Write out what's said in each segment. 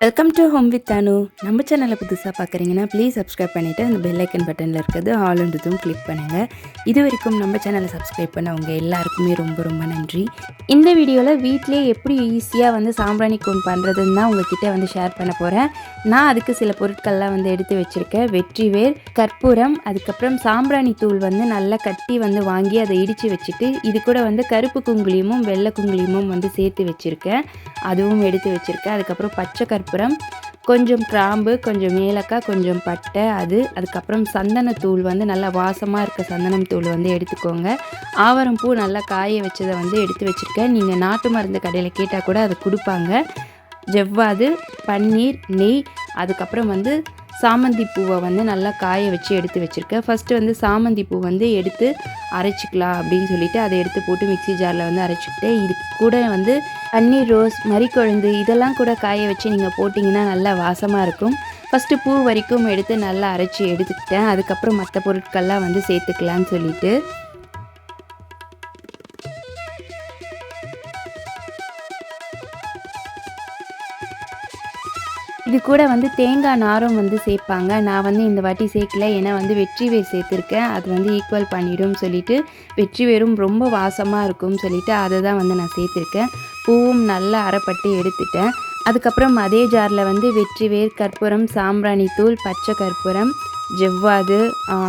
Welcome to home with Anu நம்ம சேனலை புதுசாக பார்க்குறீங்கன்னா ப்ளீஸ் சப்ஸ்கிரைப் பண்ணிவிட்டு அந்த பெல் ஐக்கன் பட்டனில் இருக்கிறது ஆல்ன்றதும் கிளிக் பண்ணுங்கள் இது வரைக்கும் நம்ம சேனலை சப்ஸ்கிரைப் பண்ணவங்க எல்லாருக்குமே ரொம்ப ரொம்ப நன்றி. இந்த வீடியோவில் வீட்டிலே எப்படி ஈஸியாக வந்து சாம்பிராணி கூன் பண்ணுறதுன்னு தான் உங்ககிட்ட வந்து ஷேர் பண்ண போகிறேன் நான் அதுக்கு சில பொருட்கள்லாம் வந்து எடுத்து வச்சுருக்கேன். வெற்றிவேர் கற்பூரம் அதுக்கப்புறம் சாம்பிராணி தூள் வந்து நல்லா கட்டி வந்து வாங்கி அதை இடித்து வச்சுட்டு இது கூட வந்து கருப்பு குங்குலியமும் வெள்ளை குங்குலியமும் வந்து சேர்த்து வச்சுருக்கேன். அதுவும் எடுத்து வச்சுருக்கேன். அதுக்கப்புறம் பச்சை கற்பூரம் கொஞ்சம் கிராம்பு கொஞ்சம் ஏலக்காய் கொஞ்சம் பட்டை அது அதுக்கப்புறம் சந்தனத்தூள் வந்து நல்லா வாசமாக இருக்க சந்தனம் தூள் வந்து எடுத்துக்கோங்க. ஆவரம் பூ நல்லா காய வச்சதை வந்து எடுத்து வச்சுருக்கேன். நீங்கள் நாட்டு மருந்து கடையில் கேட்டால் கூட அதை கொடுப்பாங்க. ஜவ்வாது பன்னீர் நெய் அதுக்கப்புறம் வந்து சாமந்தி பூவை வந்து நல்லா காய வச்சு எடுத்து வச்சுருக்கேன். ஃபஸ்ட்டு வந்து சாமந்தி பூ வந்து எடுத்து அரைச்சிக்கலாம் அப்படின்னு சொல்லிட்டு அதை எடுத்து போட்டு மிக்ஸி ஜாரில் வந்து அரைச்சிக்கிட்டு இது கூட வந்து பன்னீர் ரோஸ் மறிக்கொழுந்து இதெல்லாம் கூட காய வச்சு நீங்கள் போட்டிங்கன்னா நல்லா வாசமாக இருக்கும். ஃபஸ்ட்டு பூ வரைக்கும் எடுத்து நல்லா அரைச்சி எடுத்துக்கிட்டேன். அதுக்கப்புறம் மற்ற பொருட்கள்லாம் வந்து சேர்த்துக்கலான்னு சொல்லிட்டு. இது கூட வந்து தேங்காய் நாரும் வந்து சேர்ப்பாங்க. நான் வந்து இந்த வாட்டி சேர்க்கல. ஏன்னா வந்து வெற்றி வேர் சேர்த்துருக்கேன். அது வந்து ஈக்குவல் பண்ணிடும் சொல்லிட்டு வெற்றி வேரும் ரொம்ப வாசமாக இருக்கும்னு சொல்லிட்டு அதை தான் வந்து நான் சேர்த்துருக்கேன். பூவும் நல்லா அரைப்பட்டு எடுத்துட்டேன். அதுக்கப்புறம் அதே ஜாரில் வந்து வெற்றி வேர் கற்பூரம் சாம்பிராணி தூள் பச்சை கற்பூரம் ஜவ்வாது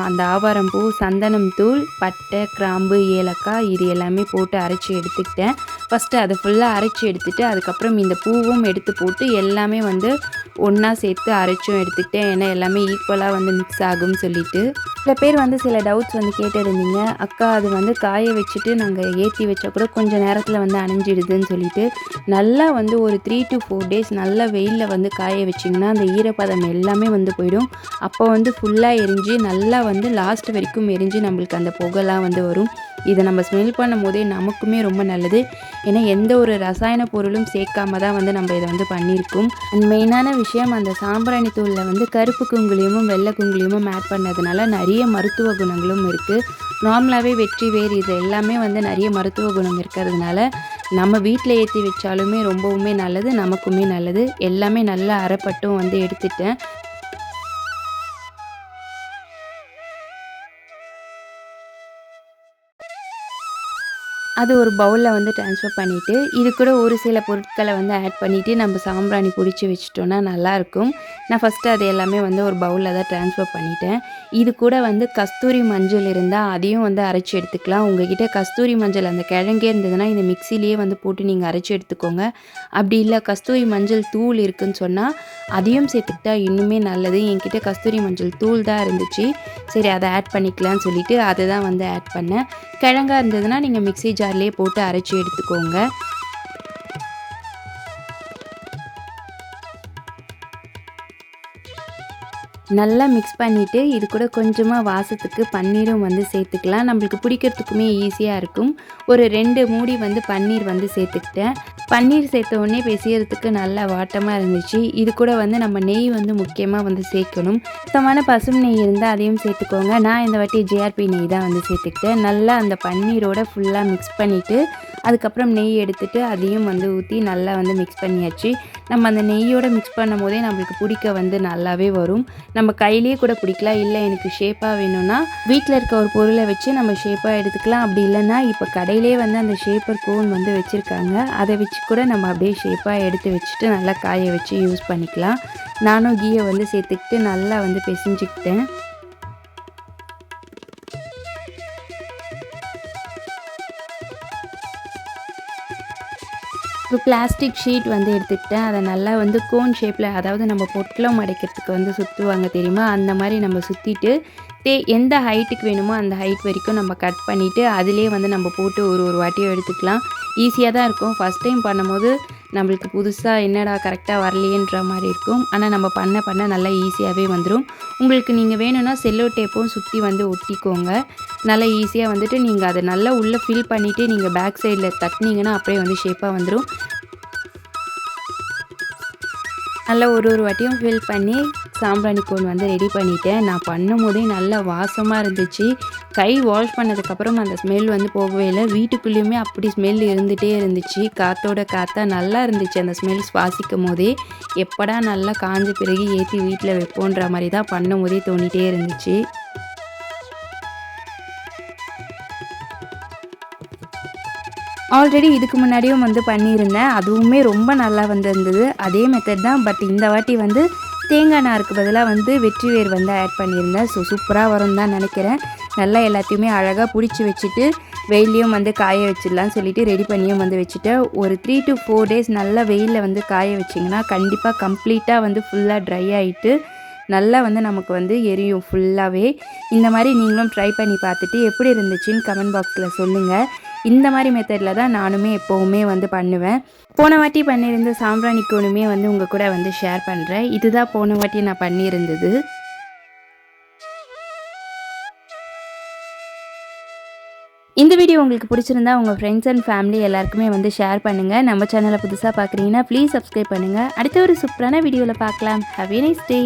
அந்த ஆவாரம் பூ சந்தனம் தூள் பட்டை கிராம்பு ஏலக்காய் இது எல்லாமே போட்டு அரைச்சி எடுத்துக்கிட்டேன். ஃபஸ்ட்டு அதை ஃபுல்லாக அரைச்சி எடுத்துகிட்டு அதுக்கப்புறம் இந்த பூவும் எடுத்து போட்டு எல்லாமே வந்து ஒன்றா சேர்த்து அரைச்சும் எடுத்துக்கிட்டேன். ஏன்னா எல்லாமே ஈக்குவலாக வந்து மிக்ஸ் ஆகும்னு சொல்லிட்டு. சில பேர் வந்து சில டவுட்ஸ் வந்து கேட்டிருந்தீங்க. அக்கா அது வந்து காய வச்சுட்டு நாங்கள் ஏற்றி வச்சா கூட கொஞ்சம் நேரத்தில் வந்து அணைஞ்சிடுதுன்னு சொல்லிட்டு. நல்லா வந்து ஒரு த்ரீ டு ஃபோர் டேஸ் நல்லா வெயிலில் வந்து காய வச்சிங்கன்னா அந்த ஈரப்பதம் எல்லாமே வந்து போயிடும். அப்போ வந்து ஃபுல்லாக எரிஞ்சு நல்லா வந்து லாஸ்ட் வரைக்கும் எரிஞ்சு நம்மளுக்கு அந்த புகைலாம் வந்து வரும். இதை நம்ம ஸ்மெல் பண்ணும் போதே நமக்குமே ரொம்ப நல்லது. ஏன்னா எந்த ஒரு ரசாயன பொருளும் சேர்க்காம தான் வந்து நம்ம இதை வந்து பண்ணியிருக்கோம். அண்ட் மெயினான விஷயம் அந்த சாம்பிராணி தூளில் வந்து கருப்பு குங்குலியமும் வெள்ளை குங்குலியமும் ஆட் பண்ணதுனால நிறைய மருத்துவ குணங்களும் இருக்குது நார்மலாகவே வெற்றி வேர் இது எல்லாமே வந்து நிறைய மருத்துவ குணம் இருக்கிறதுனால நம்ம வீட்டில் ஏற்றி வச்சாலுமே ரொம்பவுமே நல்லது நமக்குமே நல்லது. எல்லாமே நல்லா அரைப்பட்டும் வந்து எடுத்துட்டேன். அது ஒரு பவுலில் வந்து ட்ரான்ஸ்ஃபர் பண்ணிவிட்டு இது கூட ஒரு சில பொருட்களை வந்து ஆட் பண்ணிவிட்டு நம்ம சாம்பிராணி பிடிச்சி வச்சிட்டோன்னா நல்லாயிருக்கும். நான் ஃபஸ்ட்டு அது எல்லாமே வந்து ஒரு பவுலில் தான் ட்ரான்ஸ்ஃபர் பண்ணிட்டேன். இது கூட வந்து கஸ்தூரி மஞ்சள் இருந்தால் அதையும் வந்து அரைச்சி எடுத்துக்கலாம். உங்ககிட்ட கஸ்தூரி மஞ்சள் அந்த கிழங்கே இருந்ததுன்னா இந்த மிக்சிலேயே வந்து போட்டு நீங்கள் அரைச்சி எடுத்துக்கோங்க. அப்படி இல்லை கஸ்தூரி மஞ்சள் தூள் இருக்குன்னு சொன்னால் அதையும் சேர்த்துக்கிட்டா இன்னுமே நல்லது. என்கிட்ட கஸ்தூரி மஞ்சள் தூள் தான் இருந்துச்சு. சரி அதை ஆட் பண்ணிக்கலாம்னு சொல்லிட்டு அதை தான் வந்து ஆட் பண்ணேன். கிழங்கா இருந்ததுன்னா நீங்கள் மிக்சி ஜார்லேயே போட்டு அரைச்சி எடுத்துக்கோங்க. நல்லா மிக்ஸ் பண்ணிவிட்டு இது கூட கொஞ்சமாக வாசத்துக்கு பன்னீரும் வந்து சேர்த்துக்கலாம். நம்மளுக்கு பிடிக்கிறதுக்குமே ஈஸியாக இருக்கும். ஒரு ரெண்டு மூடி வந்து பன்னீர் வந்து சேர்த்துக்கிட்டேன். பன்னீர் சேர்த்த உடனே பெசியறதுக்கு நல்லா வாட்டமாக இருந்துச்சு. இது கூட வந்து நம்ம நெய் வந்து முக்கியமாக வந்து சேர்க்கணும். சுத்தமான பசும் நெய் இருந்தால் அதையும் சேர்த்துக்கோங்க. நான் இந்த வாட்டி ஜிஆர்பி நெய் தான் வந்து சேர்த்துக்கிட்டேன். நல்லா அந்த பன்னீரோட ஃபுல்லாக மிக்ஸ் பண்ணிவிட்டு அதுக்கப்புறம் நெய் எடுத்துகிட்டு அதையும் வந்து ஊற்றி நல்லா வந்து மிக்ஸ் பண்ணியாச்சு. நம்ம அந்த நெய்யோடு மிக்ஸ் பண்ணும் போதே நம்மளுக்கு பிடிக்க வந்து நல்லாவே வரும். நம்ம கையிலேயே கூட பிடிக்கலாம். இல்லை எனக்கு ஷேப்பாக வேணும்னா வீட்டில் இருக்க ஒரு பொருளை வச்சு நம்ம ஷேப்பாக எடுத்துக்கலாம். அப்படி இல்லைன்னா இப்போ கடையிலே வந்து அந்த ஷேப்பர் கோன் வந்து வச்சுருக்காங்க. அதை வச்சு கூட நம்ம அப்படியே ஷேப்பாக எடுத்து வச்சுட்டு நல்லா காய வச்சு யூஸ் பண்ணிக்கலாம். நானும் கீயை வந்து சேர்த்துக்கிட்டு நல்லா வந்து பிசைஞ்சுக்கிட்டேன். இப்போ பிளாஸ்டிக் ஷீட் வந்து எடுத்துக்கிட்டேன். அதை நல்லா வந்து கோன் ஷேப்பில் அதாவது நம்ம பொட்டலம் அடைக்கிறதுக்கு வந்து சுற்றுவாங்க தெரியுமா? அந்த மாதிரி நம்ம சுற்றிட்டு தே எந்த ஹைட்டுக்கு வேணுமோ அந்த ஹைட் வரைக்கும் நம்ம கட் பண்ணிவிட்டு அதிலே வந்து நம்ம போட்டு ஒரு ஒரு வாட்டியும் எடுத்துக்கலாம். ஈஸியாக தான் இருக்கும். ஃபஸ்ட் டைம் பண்ணும்போது நம்மளுக்கு புதுசாக என்னடா கரெக்டாக வரலையன்ற மாதிரி இருக்கும். ஆனால் நம்ம பண்ண பண்ண நல்லா ஈஸியாகவே வந்துடும் உங்களுக்கு நீங்கள் வேணும்னா செல்லோ டேப்பும் சுற்றி வந்து ஒட்டிக்கோங்க. நல்லா ஈஸியாக வந்துட்டு நீங்கள் அதை நல்லா உள்ளே ஃபில் பண்ணிவிட்டு நீங்கள் பேக் சைடில் தட்டினீங்கன்னா அப்படியே வந்து ஷேப்பாக வந்துடும் நல்லா ஒரு ஒரு வாட்டியும் ஃபில் பண்ணி சாம்பிராணி கோன் வந்து ரெடி பண்ணிட்டேன். நான் பண்ணும் போதே நல்லா வாசமாக இருந்துச்சு. கை வாஷ் பண்ணதுக்கப்புறம் அந்த ஸ்மெல் வந்து போகவே இல்லை. வீட்டுக்குள்ளேயுமே அப்படி ஸ்மெல் இருந்துகிட்டே இருந்துச்சு. காற்றோட காற்றா நல்லா இருந்துச்சு அந்த ஸ்மெல் சுவாசிக்கும் போதே. எப்படா நல்லா காஞ்ச பிறகு ஏற்றி வீட்டில் வைப்போன்ற மாதிரி தான் பண்ணும் போதே தோணிகிட்டே இருந்துச்சு. ஆல்ரெடி இதுக்கு முன்னாடியும் வந்து பண்ணியிருந்தேன். அதுவுமே ரொம்ப நல்லா வந்திருந்தது. அதே மெத்தட் தான் பட் இந்த வாட்டி வந்து தேங்காய் நாருக்கு பதிலாக வந்து வெற்றி வேர் வந்து ஆட் பண்ணியிருந்தேன். ஸோ சூப்பராக வரும் தான் நினைக்கிறேன். நல்லா எல்லாத்தையுமே அழகாக பிடிச்சி வச்சுட்டு வெயிலையும் வந்து காய வச்சிடலாம்னு சொல்லிட்டு ரெடி பண்ணியும் வந்து வச்சுட்டேன். ஒரு த்ரீ டு ஃபோர் டேஸ் நல்லா வெயிலில் வந்து காய வச்சிங்கன்னா கண்டிப்பாக கம்ப்ளீட்டாக வந்து ஃபுல்லாக ட்ரை ஆகிட்டு நல்லா வந்து நமக்கு வந்து எரியும் ஃபுல்லாகவே இந்த மாதிரி நீங்களும் ட்ரை பண்ணி பார்த்துட்டு எப்படி இருந்துச்சுன்னு கமெண்ட் பாக்ஸில் சொல்லுங்கள் இந்த மாதிரி மெத்தடில் தான் நானுமே எப்போவுமே வந்து பண்ணுவேன். போன வாட்டி பண்ணியிருந்த சாம்பிராணி கோணுமே வந்து உங்கள் கூட வந்து ஷேர் பண்ணுறேன் இதுதான் போன வாட்டி நான் பண்ணியிருந்தது. இந்த வீடியோ உங்களுக்கு பிடிச்சிருந்தா உங்கள் ஃப்ரெண்ட்ஸ் அண்ட் ஃபேமிலி எல்லாருக்குமே வந்து ஷேர் பண்ணுங்கள் நம்ம சேனலை புதுசாக பார்க்குறீங்கன்னா ப்ளீஸ் சப்ஸ்கிரைப் பண்ணுங்கள் அடுத்த ஒரு சூப்பரான வீடியோவில் பார்க்கலாம். Have nice day